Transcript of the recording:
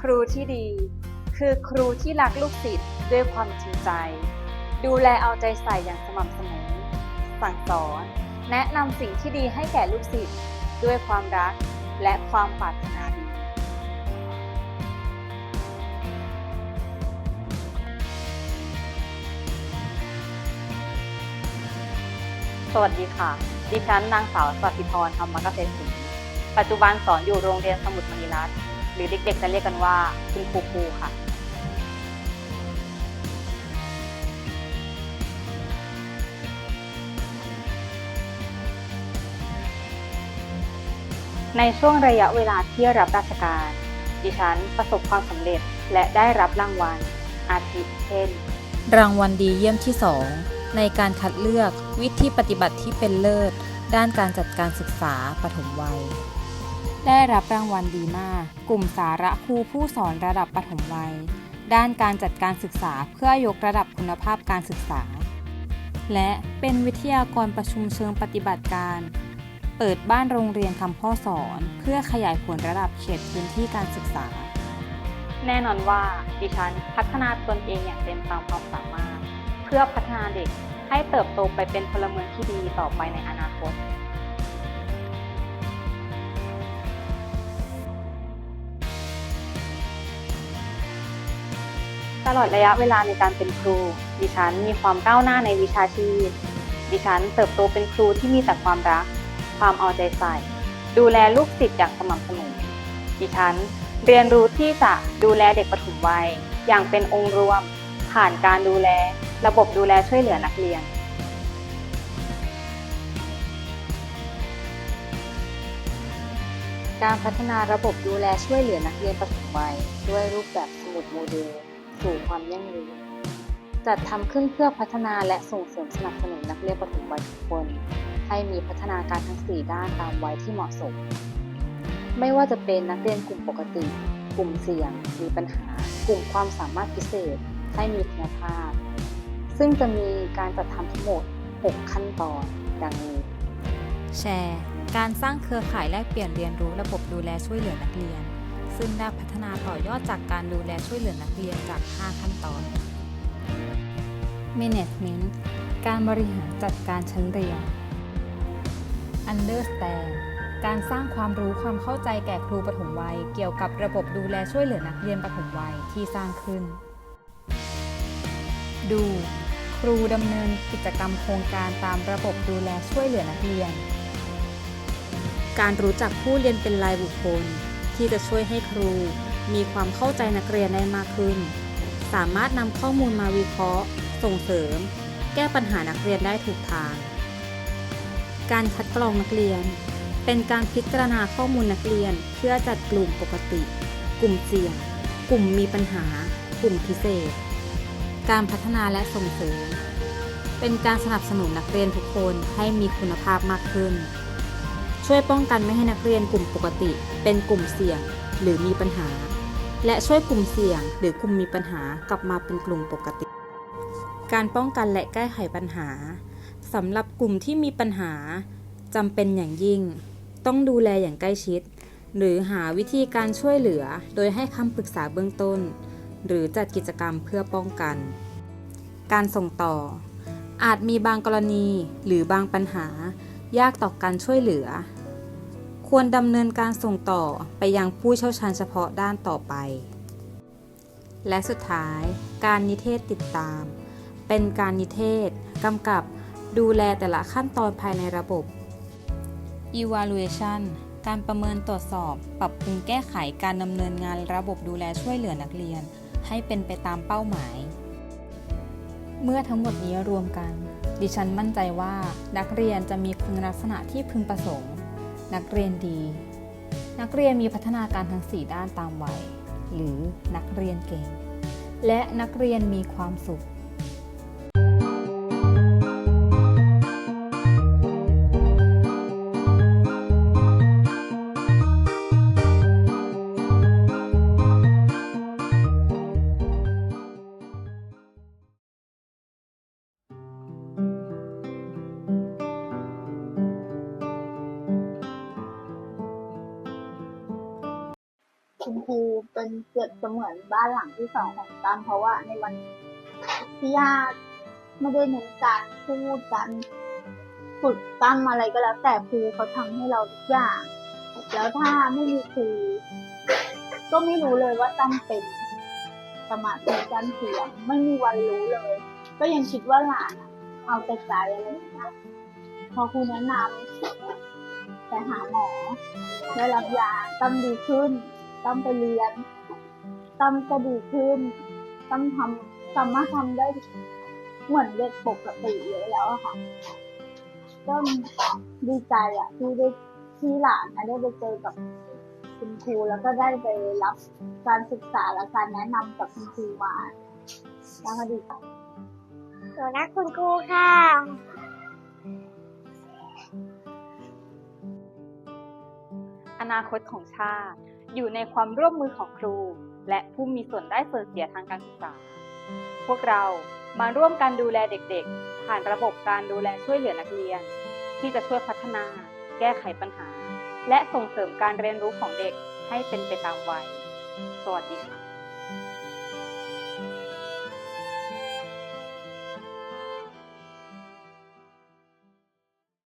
ครูที่ดี คือครูที่รักลูกศิษย์ด้วยความจริงใจ ดูแลเอาใจใส่อย่างสม่ำเสมอ สั่งสอน แนะนำสิ่งที่ดีให้แก่ลูกศิษย์ด้วยความรักและความปรารถนาดี สวัสดีค่ะ ดิฉันนางสาวสวัสดิพรธรรมเกษตรศิลป์ปัจจุบันสอนอยู่โรงเรียนสมุทรมณีรัตน์ หรือเด็กๆจะเรียกกันว่าคุณครูครูค่ะ ในช่วงระยะเวลาที่รับราชการ ดิฉันประสบความสำเร็จและได้รับรางวัล อาทิเช่น รางวัลดีเยี่ยมที่ 2 ในการคัดเลือกวิธีปฏิบัติที่เป็นเลิศ ด้านการจัดการศึกษาปฐมวัย ได้รับรางวัลดีมาก กลุ่มสาระครูผู้สอนระดับปฐมวัย ด้านการจัดการศึกษาเพื่อยกระดับคุณภาพการศึกษา และเป็นวิทยากรประชุมเชิงปฏิบัติการ เปิดบ้านโรงเรียนคำพ่อสอน เพื่อขยายผลระดับเขตพื้นที่การศึกษา แน่นอนว่าดิฉันพัฒนาตนเองอย่างเต็มตามความสามารถ เพื่อพัฒนาเด็กให้เติบโตไปเป็นพลเมืองที่ดีต่อไปในอนาคต ตลอดระยะเวลาในการเป็นครู ดิฉันมีความก้าวหน้าในวิชาชีพ ดิฉันเติบโตเป็นครูที่มีแต่ความรัก ความเอาใจใส่ ดูแลลูกศิษย์อย่างสม่ำเสมอ ดิฉันเรียนรู้ที่จะดูแลเด็กปฐมวัย อย่างเป็นองค์รวม ผ่านการดูแล ระบบดูแลช่วยเหลือนักเรียน การพัฒนาระบบดูแลช่วยเหลือนักเรียนปฐมวัย ด้วยรูปแบบสมุดโมเดล สู่ความยั่งยืนจัดทำขึ้นเพื่อพัฒนาและส่งเสริมสนับสนุนนักเรียนปฐมวัยทุกคน ให้มีพัฒนาการทั้ง 4 ด้านตามวัยที่เหมาะสม ไม่ว่าจะเป็นนักเรียนกลุ่มปกติ กลุ่มเสี่ยง มีปัญหา กลุ่มความสามารถพิเศษ ให้มีคุณภาพ ซึ่งจะมีการจัดทำทั้งหมด 6 ขั้นตอน ดังนี้ แชร์ การสร้างเครือข่ายแลกเปลี่ยนเรียนรู้ระบบดูแลช่วยเหลือนักเรียน ซึ่งได้พัฒนาต่อยอดจากการดูแลช่วยเหลือนักเรียนจาก 5 ขั้นตอน Management การบริหารจัดการชั้นเรียน Understand การสร้างความรู้ความเข้าใจแก่ครูปฐมวัย เกี่ยวกับระบบดูแลช่วยเหลือนักเรียนปฐมวัยที่สร้างขึ้น ดู ครูดำเนินกิจกรรมโครงการตามระบบดูแลช่วยเหลือนักเรียน การรู้จักผู้เรียนเป็นรายบุคคล ที่จะช่วยให้ครู มีความเข้าใจนักเรียนได้มากขึ้น สามารถนำข้อมูลมาวิเคราะห์ ส่งเสริม แก้ปัญหานักเรียนได้ถูกทาง การคัดกรองนักเรียน เป็นการพิจารณาข้อมูลนักเรียนเพื่อจัดกลุ่มปกติ กลุ่มเสี่ยง กลุ่มมีปัญหา กลุ่มพิเศษ การพัฒนาและส่งเสริม เป็นการสนับสนุนนักเรียนทุกคนให้มีคุณภาพมากขึ้น ช่วยป้องกันไม่ให้นักเรียนกลุ่มปกติ เป็นกลุ่มเสี่ยงหรือมีปัญหา และช่วยกลุ่มเสี่ยง หรือกลุ่มมีปัญหากลับมาเป็นกลุ่มปกติ การป้องกันและแก้ไขปัญหาสำหรับกลุ่มที่มีปัญหาจำเป็นอย่างยิ่ง ต้องดูแลอย่างใกล้ชิด หรือหาวิธีการช่วยเหลือโดยให้คำปรึกษาเบื้องต้น หรือจัดกิจกรรมเพื่อป้องกัน การส่งต่อ อาจมีบางกรณีหรือบางปัญหายากต่อการช่วยเหลือ ควรดำเนินการส่งต่อไปยังผู้เชี่ยวชาญเฉพาะด้านต่อไป และสุดท้าย การนิเทศติดตาม เป็นการนิเทศกำกับดูแลแต่ละขั้นตอนภายในระบบ Evaluation การประเมินตรวจสอบ ปรับปรุงแก้ไขการดำเนินงานระบบดูแลช่วยเหลือนักเรียน ให้เป็นไปตามเป้าหมาย เมื่อทั้งหมดนี้รวมกัน ดิฉันมั่นใจว่านักเรียนจะมีคุณลักษณะที่พึงประสงค์ นักเรียนดี นักเรียนมีพัฒนาการทั้ง 4 ด้านตามวัย หรือนักเรียนเก่ง และนักเรียนมีความสุข ครูเป็นเปรียบเสมือนบ้านหลังที่สองของตั้มเพราะว่าในวันที่ญาติไม่ได้เน้นการพูดการฝึกตั้มอะไรก็แล้ว แต่ครูเขาทำให้เราทุกอย่าง แล้วถ้าไม่มีครูก็ไม่รู้เลยว่าตั้มเป็นสมาธิการเสียงไม่มีวันรู้เลย ก็ยังคิดว่าหลานอะเอาแต่ใจอะไรอย่างเงี้ยพอครูแนะนำไปหาหมอได้รับยาตั้มดีขึ้น ตั้มไปเรียนตั้มก็ดีขึ้นตั้มทำสามารถทำได้เหมือนเด็กปกติเลยแล้วอะค่ะ ก็ดีใจอะที่ได้ที่หลานอะได้ไปเจอกับคุณครูแล้วก็ได้ไปรับการศึกษาและการแนะนำกับคุณครูมาแล้วก็ดีใจหนูรักคุณครูค่ะอนาคตของชาติ อยู่ในความร่วมมือของครู และผู้มีส่วนได้ส่วนเสียทางการศึกษา พวกเรามาร่วมกันดูแลเด็กๆ ผ่านระบบการดูแลช่วยเหลือนักเรียน ที่จะช่วยพัฒนา แก้ไขปัญหา และส่งเสริมการเรียนรู้ของเด็กให้เป็นไปตามวัย สวัสดีค่ะ